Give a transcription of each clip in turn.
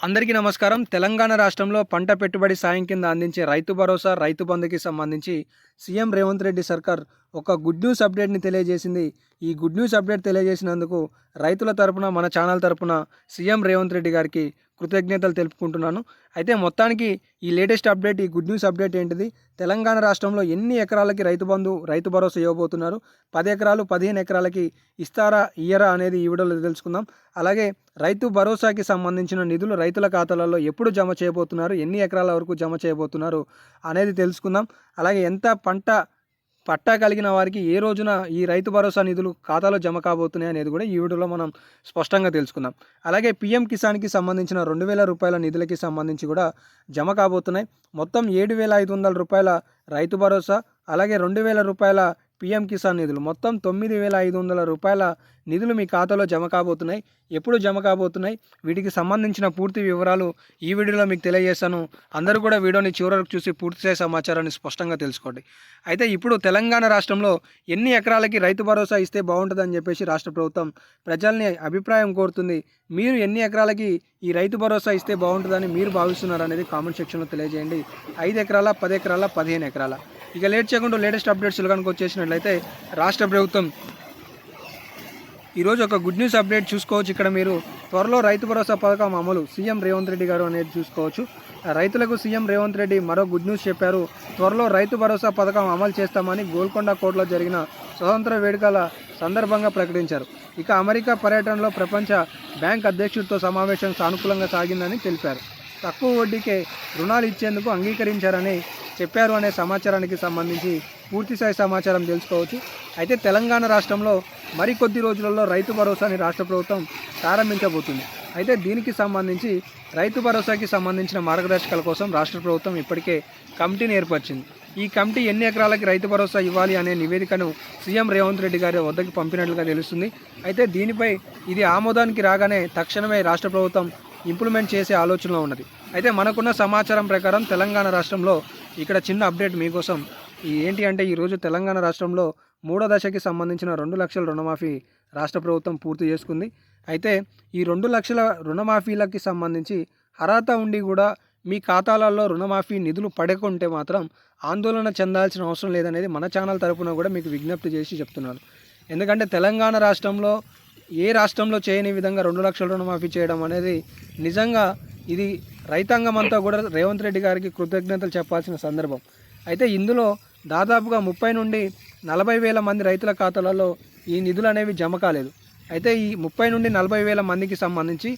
అందరికీ నమస్కారం. తెలంగాణ రాష్ట్రంలో పంట పెట్టుబడి సాయం కింద అందించే రైతు భరోసా రైతు బంధుకి సంబంధించి సీఎం రేవంత్ రెడ్డి సర్కార్ ఒక గుడ్ న్యూస్ అప్డేట్ని తెలియజేసింది. ఈ గుడ్ న్యూస్ అప్డేట్ తెలియజేసినందుకు రైతుల తరపున మన ఛానల్ తరపున సీఎం రేవంత్ రెడ్డి గారికి కృతజ్ఞతలు తెలుపుకుంటున్నాను. అయితే మొత్తానికి ఈ లేటెస్ట్ అప్డేట్ ఈ గుడ్ న్యూస్ అప్డేట్ ఏంటిది? తెలంగాణ రాష్ట్రంలో ఎన్ని ఎకరాలకి రైతు బంధు రైతు భరోసా ఇవ్వబోతున్నారు? పది ఎకరాలు పదిహేను ఎకరాలకి ఇస్తారా ఇయ్యరా అనేది ఈ వీడియోలో తెలుసుకుందాం. అలాగే రైతు భరోసాకి సంబంధించిన నిధులు రైతుల ఖాతాలలో ఎప్పుడు జమ చేయబోతున్నారు? ఎన్ని ఎకరాల వరకు జమ చేయబోతున్నారు? అనేది తెలుసుకుందాం. అలాగే ఎంత పంట పట్టా కలిగిన వారికి ఏ రోజున ఈ రైతు భరోసా నిధులు ఖాతాలో జమ కాబోతున్నాయి అనేది కూడా ఈ వీడియోలో మనం స్పష్టంగా తెలుసుకుందాం. అలాగే పిఎం కిసాన్కి సంబంధించిన రెండు వేల రూపాయల నిధులకి సంబంధించి కూడా జమ కాబోతున్నాయి. మొత్తం ఏడు వేల ఐదు వందల రూపాయల రైతు భరోసా అలాగే రెండు వేల రూపాయల పిఎం కిసాన్ నిధులు. మొత్తం తొమ్మిది వేల ఐదు వందల రూపాయల నిధులు మీ ఖాతాలో జమ కాబోతున్నాయి. ఎప్పుడు జమ కాబోతున్నాయి? వీటికి సంబంధించిన పూర్తి వివరాలు ఈ వీడియోలో మీకు తెలియజేశాను అందరూ కూడా వీడియోని చివరకు చూసి పూర్తి సమాచారాన్ని స్పష్టంగా తెలుసుకోండి. అయితే ఇప్పుడు తెలంగాణ రాష్ట్రంలో ఎన్ని ఎకరాలకి రైతు భరోసా ఇస్తే బాగుంటుందని చెప్పేసి రాష్ట్ర ప్రభుత్వం ప్రజల్ని అభిప్రాయం కోరుతుంది. మీరు ఎన్ని ఎకరాలకి ఈ రైతు భరోసా ఇస్తే బాగుంటుందని మీరు భావిస్తున్నారు అనేది కామెంట్ సెక్షన్లో తెలియజేయండి. ఐదు ఎకరాల పది ఎకరాల పదిహేను ఎకరాల? ఇక లేట్ చేయకుండా లేటెస్ట్ అప్డేట్స్ కనుక వచ్చేసినట్లయితే రాష్ట్ర ప్రభుత్వం ఈరోజు ఒక గుడ్ న్యూస్ అప్డేట్ చూసుకోవచ్చు. ఇక్కడ మీరు త్వరలో రైతు భరోసా పథకం అమలు సీఎం రేవంత్ రెడ్డి గారు అనేది చూసుకోవచ్చు. రైతులకు సీఎం రేవంత్ రెడ్డి మరో గుడ్ న్యూస్ చెప్పారు. త్వరలో రైతు భరోసా పథకం అమలు చేస్తామని గోల్కొండ కోర్టులో జరిగిన స్వతంత్ర వేడుకల సందర్భంగా ప్రకటించారు. ఇక అమెరికా పర్యటనలో ప్రపంచ బ్యాంక్ అధ్యక్షుడితో సమావేశం సానుకూలంగా సాగిందని తెలిపారు. తక్కువ వడ్డీకే రుణాలు ఇచ్చేందుకు అంగీకరించారని చెప్పారు అనే సమాచారానికి సంబంధించి పూర్తిస్థాయి సమాచారం తెలుసుకోవచ్చు. అయితే తెలంగాణ రాష్ట్రంలో మరికొద్ది రోజులలో రైతు భరోసాని రాష్ట్ర ప్రభుత్వం ప్రారంభించబోతుంది. అయితే దీనికి సంబంధించి రైతు భరోసాకి సంబంధించిన మార్గదర్శకాల కోసం రాష్ట్ర ప్రభుత్వం ఇప్పటికే కమిటీని ఏర్పరిచింది. ఈ కమిటీ ఎన్ని ఎకరాలకి రైతు భరోసా ఇవ్వాలి అనే నివేదికను సీఎం రేవంత్ రెడ్డి గారి వద్దకు పంపినట్లుగా తెలుస్తుంది. అయితే దీనిపై ఇది ఆమోదానికి రాగానే తక్షణమే రాష్ట్ర ప్రభుత్వం ఇంప్లిమెంట్ చేసే ఆలోచనలో ఉన్నది. అయితే మనకున్న సమాచారం ప్రకారం తెలంగాణ రాష్ట్రంలో ఇక్కడ చిన్న అప్డేట్ మీకోసం. ఏంటి అంటే ఈరోజు తెలంగాణ రాష్ట్రంలో మూడో దశకి సంబంధించిన రెండు లక్షల రుణమాఫీ రాష్ట్ర ప్రభుత్వం పూర్తి చేసుకుంది. అయితే ఈ రెండు లక్షల రుణమాఫీలకి సంబంధించి అర్హత ఉండి కూడా మీ ఖాతాలలో రుణమాఫీ నిధులు పడకుంటే మాత్రం ఆందోళన చెందాల్సిన అవసరం లేదనేది మన ఛానల్ తరపున కూడా మీకు విజ్ఞప్తి చేసి చెప్తున్నాను. ఎందుకంటే తెలంగాణ రాష్ట్రంలో ఏ రాష్ట్రంలో చేయని విధంగా రెండు లక్షల రుణమాఫీ చేయడం అనేది నిజంగా ఇది రైతాంగం అంతా కూడా రేవంత్ రెడ్డి గారికి కృతజ్ఞతలు చెప్పాల్సిన సందర్భం. అయితే ఇందులో దాదాపుగా ముప్పై నుండి నలభై వేల మంది రైతుల ఖాతాలలో ఈ నిధులు అనేవి జమ కాలేదు. అయితే ఈ ముప్పై నుండి నలభై వేల మందికి సంబంధించి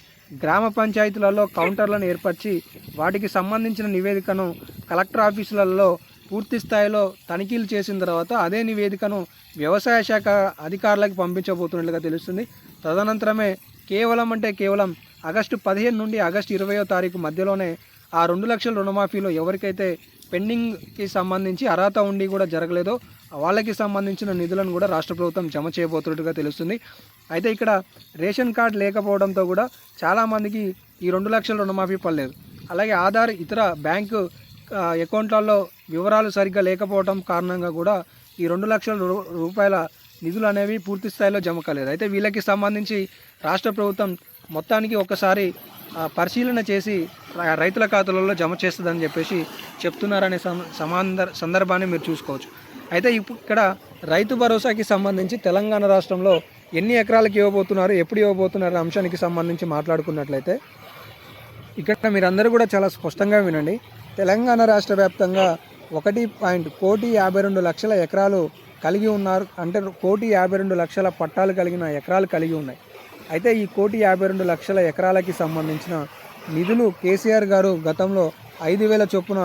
గ్రామ పంచాయతీలలో కౌంటర్లను ఏర్పరిచి వాటికి సంబంధించిన నివేదికను కలెక్టర్ ఆఫీసులలో పూర్తి స్థాయిలో తనిఖీలు చేసిన తర్వాత అదే నివేదికను వ్యవసాయ శాఖ అధికారులకు పంపించబోతున్నట్లుగా తెలుస్తుంది. తదనంతరమే కేవలం అంటే కేవలం ఆగస్టు పదిహేను నుండి ఆగస్టు ఇరవయో తారీఖు మధ్యలోనే ఆ రెండు లక్షల రుణమాఫీలో ఎవరికైతే పెండింగ్కి సంబంధించి అర్హత ఉండి కూడా జరగలేదో వాళ్ళకి సంబంధించిన నిధులను కూడా రాష్ట్ర ప్రభుత్వం జమ చేయబోతున్నట్టుగా తెలుస్తుంది. అయితే ఇక్కడ రేషన్ కార్డు లేకపోవడంతో కూడా చాలామందికి ఈ రెండు లక్షల రుణమాఫీ పడలేదు. అలాగే ఆధార్ ఇతర బ్యాంకు అకౌంట్లలో వివరాలు సరిగ్గా లేకపోవడం కారణంగా కూడా ఈ రెండు లక్షల రూపాయల నిధులు అనేవి పూర్తి స్థాయిలో జమ కాలేదు. అయితే వీళ్ళకి సంబంధించి రాష్ట్ర ప్రభుత్వం మొత్తానికి ఒకసారి పరిశీలన చేసి రైతుల ఖాతాలలో జమ చేస్తుందని చెప్పేసి చెప్తున్నారనే సమాందర్ సందర్భాన్ని మీరు చూసుకోవచ్చు. అయితే ఇక్కడ రైతు భరోసాకి సంబంధించి తెలంగాణ రాష్ట్రంలో ఎన్ని ఎకరాలకు ఇవ్వబోతున్నారు ఎప్పుడు ఇవ్వబోతున్నారు అంశానికి సంబంధించి మాట్లాడుకున్నట్లయితే ఇక్కడ మీరందరూ కూడా చాలా స్పష్టంగా వినండి. తెలంగాణ రాష్ట్ర వ్యాప్తంగా ఒకటి పాయింట్ కోటి యాభై రెండు లక్షల ఎకరాలు కలిగి ఉన్నారు. అంటే కోటి యాభై రెండు లక్షల పట్టాలు కలిగిన ఎకరాలు కలిగి ఉన్నాయి. అయితే ఈ కోటి యాభై రెండు లక్షల ఎకరాలకి సంబంధించిన నిధులు కేసీఆర్ గారు గతంలో ఐదు వేల చొప్పున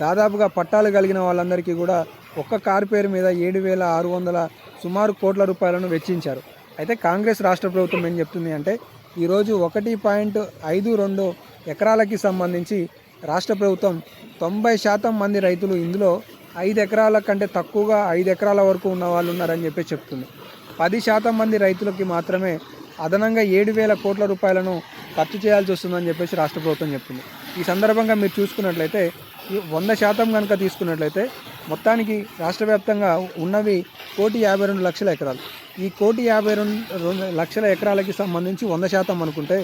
దాదాపుగా పట్టాలు కలిగిన వాళ్ళందరికీ కూడా ఒక్క కారు పేరు మీద ఏడు వేల ఆరు వందల సుమారు కోట్ల రూపాయలను వెచ్చించారు. అయితే కాంగ్రెస్ రాష్ట్ర ప్రభుత్వం ఏం చెప్తుంది అంటే ఈరోజు ఒకటి పాయింట్ ఐదు రెండు ఎకరాలకి సంబంధించి రాష్ట్ర ప్రభుత్వం తొంభై శాతం మంది రైతులు ఇందులో ఐదు ఎకరాల కంటే తక్కువగా ఐదు ఎకరాల వరకు ఉన్న వాళ్ళు ఉన్నారని చెప్పి చెప్తుంది. పది శాతం మంది రైతులకి మాత్రమే అదనంగా ఏడు వేల కోట్ల రూపాయలను ఖర్చు చేయాల్సి వస్తుందని చెప్పేసి రాష్ట్ర ప్రభుత్వం చెప్తుంది. ఈ సందర్భంగా మీరు చూసుకున్నట్లయితే వంద శాతం కనుక తీసుకున్నట్లయితే మొత్తానికి రాష్ట్ర వ్యాప్తంగా ఉన్నవి కోటి యాభై రెండు లక్షల ఎకరాలు. ఈ కోటి యాభై రెండు లక్షల ఎకరాలకి సంబంధించి వంద శాతం అనుకుంటే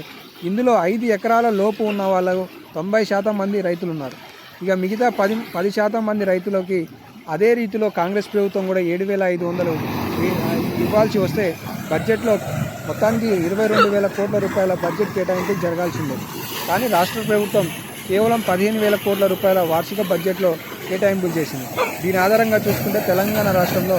ఇందులో ఐదు ఎకరాల లోపు ఉన్న వాళ్ళు తొంభై శాతం మంది రైతులు ఉన్నారు ఇక మిగతా పది పది శాతం మంది రైతులకి అదే రీతిలో కాంగ్రెస్ ప్రభుత్వం కూడా ఏడు వేల ఐదు వందలు ఇవ్వాల్సి వస్తే బడ్జెట్లో మొత్తానికి ఇరవై రెండు వేల కోట్ల రూపాయల బడ్జెట్ కేటాయింపు జరగాల్సిందే. కానీ రాష్ట్ర ప్రభుత్వం కేవలం పదిహేను వేల కోట్ల రూపాయల వార్షిక బడ్జెట్లో కేటాయింపులు చేసింది. దీని ఆధారంగా చూసుకుంటే తెలంగాణ రాష్ట్రంలో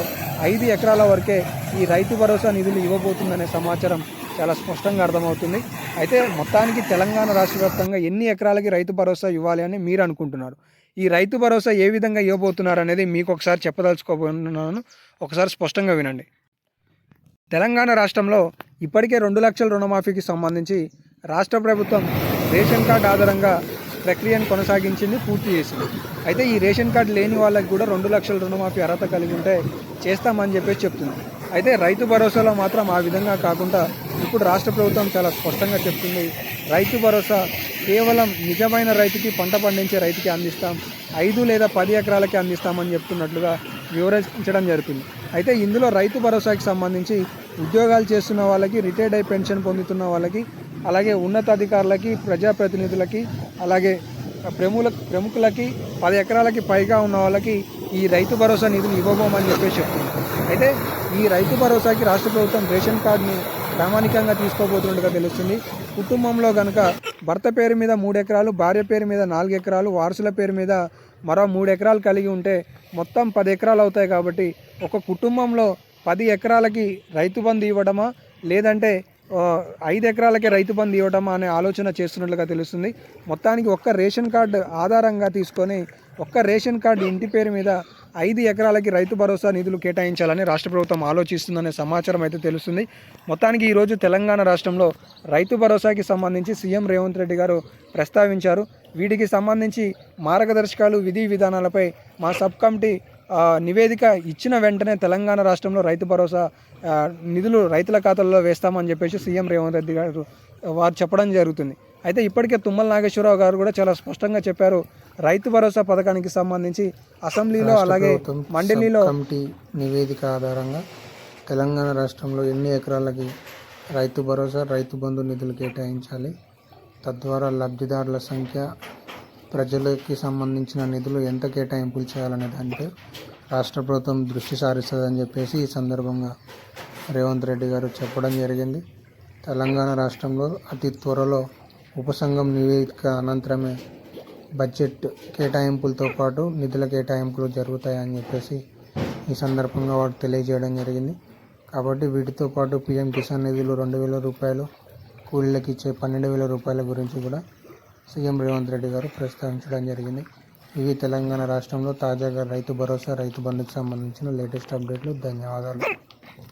ఐదు ఎకరాల వరకే ఈ రైతు భరోసా నిధులు ఇవ్వబోతుందనే సమాచారం చాలా స్పష్టంగా అర్థమవుతుంది. అయితే మొత్తానికి తెలంగాణ రాష్ట్ర వ్యాప్తంగా ఎన్ని ఎకరాలకి రైతు భరోసా ఇవ్వాలి అని మీరు అనుకుంటున్నారు? ఈ రైతు భరోసా ఏ విధంగా ఇవ్వబోతున్నారు అనేది మీకు ఒకసారి చెప్పదలుచుకోబోతున్నాను. ఒకసారి స్పష్టంగా వినండి. తెలంగాణ రాష్ట్రంలో ఇప్పటికే రెండు లక్షల రుణమాఫీకి సంబంధించి రాష్ట్ర ప్రభుత్వం రేషన్ కార్డు ఆధారంగా ప్రక్రియను కొనసాగించింది పూర్తి చేసింది. అయితే ఈ రేషన్ కార్డు లేని వాళ్ళకి కూడా రెండు లక్షల రుణమాఫీ అర్హత కలిగి ఉంటే చేస్తామని చెప్పేసి చెప్తుంది అయితే రైతు భరోసాలో మాత్రం ఆ విధంగా కాకుండా ఇప్పుడు రాష్ట్ర ప్రభుత్వం చాలా స్పష్టంగా చెప్తుంది. రైతు భరోసా కేవలం నిజమైన రైతుకి పంట పండించే రైతుకి అందిస్తాం. ఐదు లేదా పది ఎకరాలకి అందిస్తామని చెప్తున్నట్లుగా వివరించడం జరిగింది. అయితే ఇందులో రైతు భరోసాకి సంబంధించి ఉద్యోగాలు చేస్తున్న వాళ్ళకి రిటైర్డ్ అయి పెన్షన్ పొందుతున్న వాళ్ళకి అలాగే ఉన్నతాధికారులకి ప్రజాప్రతినిధులకి అలాగే ప్రముల ప్రముఖులకి పది ఎకరాలకి పైగా ఉన్న వాళ్ళకి ఈ రైతు భరోసా నిధులు ఇవ్వబోమని చెప్పేసి చెప్తుంది అయితే ఈ రైతు భరోసాకి రాష్ట్ర ప్రభుత్వం రేషన్ కార్డుని ప్రామాణికంగా తీసుకోబోతున్నట్టుగా తెలుస్తుంది. కుటుంబంలో కనుక భర్త పేరు మీద మూడు ఎకరాలు భార్య పేరు మీద నాలుగు ఎకరాలు వారసుల పేరు మీద మరో మూడు ఎకరాలు కలిగి ఉంటే మొత్తం పది ఎకరాలు అవుతాయి కాబట్టి ఒక కుటుంబంలో పది ఎకరాలకి రైతు బంధు ఇవ్వడమా? లేదంటే ఐదు ఎకరాలకే రైతు బంధు ఇవ్వడం అనే ఆలోచన చేస్తున్నట్లుగా తెలుస్తుంది. మొత్తానికి ఒక్క రేషన్ కార్డు ఆధారంగా తీసుకొని ఒక్క రేషన్ కార్డు ఇంటి పేరు మీద ఐదు ఎకరాలకి రైతు భరోసా నిధులు కేటాయించాలని రాష్ట్ర ప్రభుత్వం ఆలోచిస్తుందనే సమాచారం అయితే తెలుస్తుంది. మొత్తానికి ఈరోజు తెలంగాణ రాష్ట్రంలో రైతు భరోసాకి సంబంధించి సీఎం రేవంత్ రెడ్డి గారు ప్రస్తావించారు. వీటికి సంబంధించి మార్గదర్శకాలు విధి విధానాలపై మా సబ్ కమిటీ నివేదిక ఇచ్చిన వెంటనే తెలంగాణ రాష్ట్రంలో రైతు భరోసా నిధులు రైతుల ఖాతాల్లో వేస్తామని చెప్పేసి సీఎం రేవంత్ రెడ్డి గారు వారు చెప్పడం జరుగుతుంది. అయితే ఇప్పటికే తుమ్మల నాగేశ్వరరావు గారు కూడా చాలా స్పష్టంగా చెప్పారు రైతు భరోసా పథకానికి సంబంధించి అసెంబ్లీలో అలాగే మండలిలో కమిటీ నివేదిక ఆధారంగా తెలంగాణ రాష్ట్రంలో ఎన్ని ఎకరాలకి రైతు భరోసా రైతు బంధు నిధులు కేటాయించాలి తద్వారా లబ్ధిదారుల సంఖ్య ప్రజలకి సంబంధించిన నిధులు ఎంత కేటాయింపులు చేయాలనే దానిపై రాష్ట్ర ప్రభుత్వం దృష్టి సారిస్తుందని చెప్పేసి ఈ సందర్భంగా రేవంత్ రెడ్డి గారు చెప్పడం జరిగింది. తెలంగాణ రాష్ట్రంలో అతి త్వరలో ఉపసంఘం నివేదిక అనంతరమే బడ్జెట్ కేటాయింపులతో పాటు నిధుల కేటాయింపులు జరుగుతాయని చెప్పేసి ఈ సందర్భంగా వారు తెలియజేయడం జరిగింది. కాబట్టి వీటితో పాటు పిఎం కిసాన్ నిధులు రెండు వేల రూపాయలు కూలీలకు ఇచ్చే పన్నెండు వేల రూపాయల గురించి కూడా సీఎం రేవంత్ రెడ్డి గారు ప్రస్తావించడం జరిగింది. ఇవి తెలంగాణ రాష్ట్రంలో తాజాగా రైతు భరోసా రైతు బంధుకు సంబంధించిన లేటెస్ట్ అప్డేట్లు. ధన్యవాదాలు.